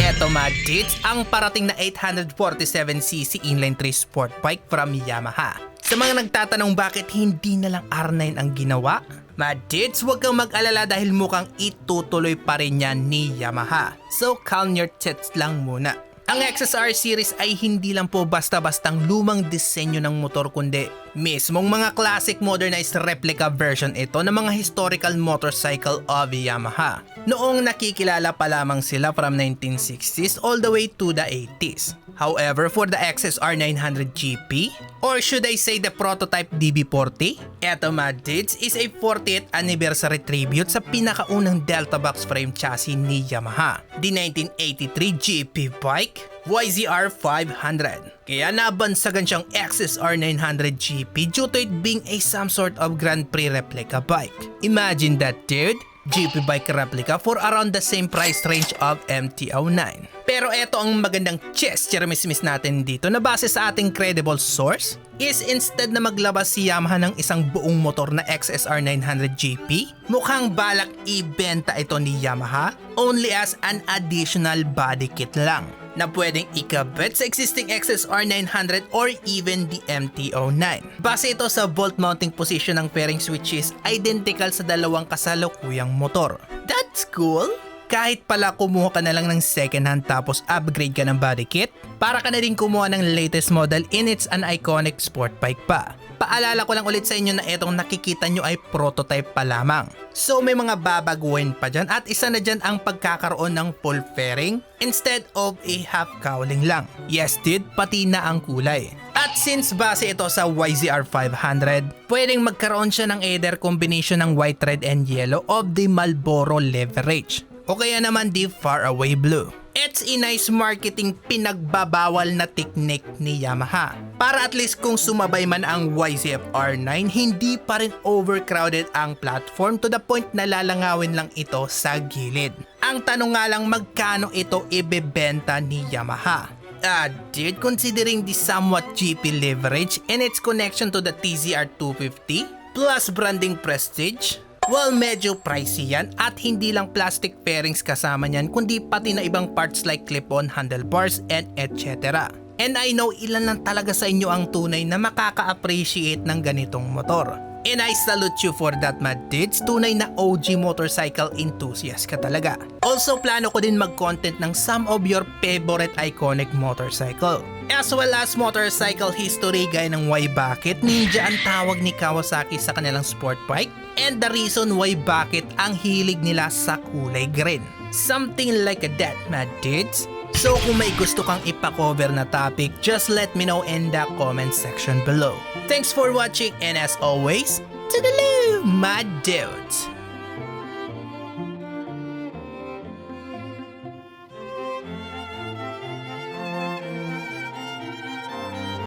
Eto mga dudes, ang parating na 847cc inline 3 sport bike from Yamaha. Sa mga nagtatanong bakit hindi na lang R9 ang ginawa, mga dudes, huwag kang mag-alala dahil mukhang itutuloy pa rin yan ni Yamaha. So calm your tits lang muna. Ang XSR series ay hindi lang po basta-bastang lumang disenyo ng motor kundi mismong mga classic modernized replica version ito ng mga historical motorcycle of Yamaha. Noong nakikilala pa lamang sila from 1960s all the way to the 80s. However, for the XSR 900 GP, or should I say the prototype DB40, eto mga dudes is a 40th anniversary tribute sa pinakaunang Delta Box frame chassis ni Yamaha, the 1983 GP bike YZR 500. Kaya nabansagan siyang XSR 900 GP due to it being a some sort of Grand Prix replica bike. Imagine that dude! GP bike replica for around the same price range of MT-09. Pero eto ang magandang chess mismis natin dito na base sa ating credible source is instead na maglabas si Yamaha ng isang buong motor na XSR 900 GP, mukhang balak ibenta ito ni Yamaha only as an additional body kit lang na pwedeng ikabit sa existing XSR 900 or even the MT-09. Base ito sa bolt mounting position ng fairing switches identical sa dalawang kasalukuyang motor. That's cool! Kahit pala kumuha ka na lang ng second hand tapos upgrade ka ng body kit, para ka na rin kumuha ng latest model in its an iconic sport bike pa. Paalala ko lang ulit sa inyo na itong nakikita nyo ay prototype pa lamang. So may mga babaguhin pa dyan at isa na dyan ang pagkakaroon ng full fairing instead of a half cowling lang. Yes dude, pati na ang kulay. At since base ito sa YZR 500, pwedeng magkaroon siya ng either combination ng white, red, and yellow of the Marlboro leverage o kaya naman the faraway blue. It's a nice marketing pinagbabawal na technique ni Yamaha. Para at least kung sumabay man ang YZF R9, hindi pa rin overcrowded ang platform to the point na lalangawin lang ito sa gilid. Ang tanong nga lang magkano ito ibebenta ni Yamaha. Ah, dude, considering the somewhat GP leverage and its connection to the TZR 250 plus branding prestige, Well, medyo pricey yan at hindi lang plastic fairings kasama niyan kundi pati na ibang parts like clip-on handlebars and etc. And I know ilan lang talaga sa inyo ang tunay na makaka-appreciate ng ganitong motor. And I salute you for that mad dudes, tunay na OG motorcycle enthusiast ka talaga. Also plano ko din mag-content ng some of your favorite iconic motorcycle. As well as motorcycle history gaya ng why bakit Ninja ang tawag ni Kawasaki sa kanilang sport bike and the reason why bakit ang hilig nila sa kulay green. Something like that mad dudes. So kung may gusto kang ipakover na topic, just let me know in the comment section below. Thanks for watching and as always, to the loo, my dudes!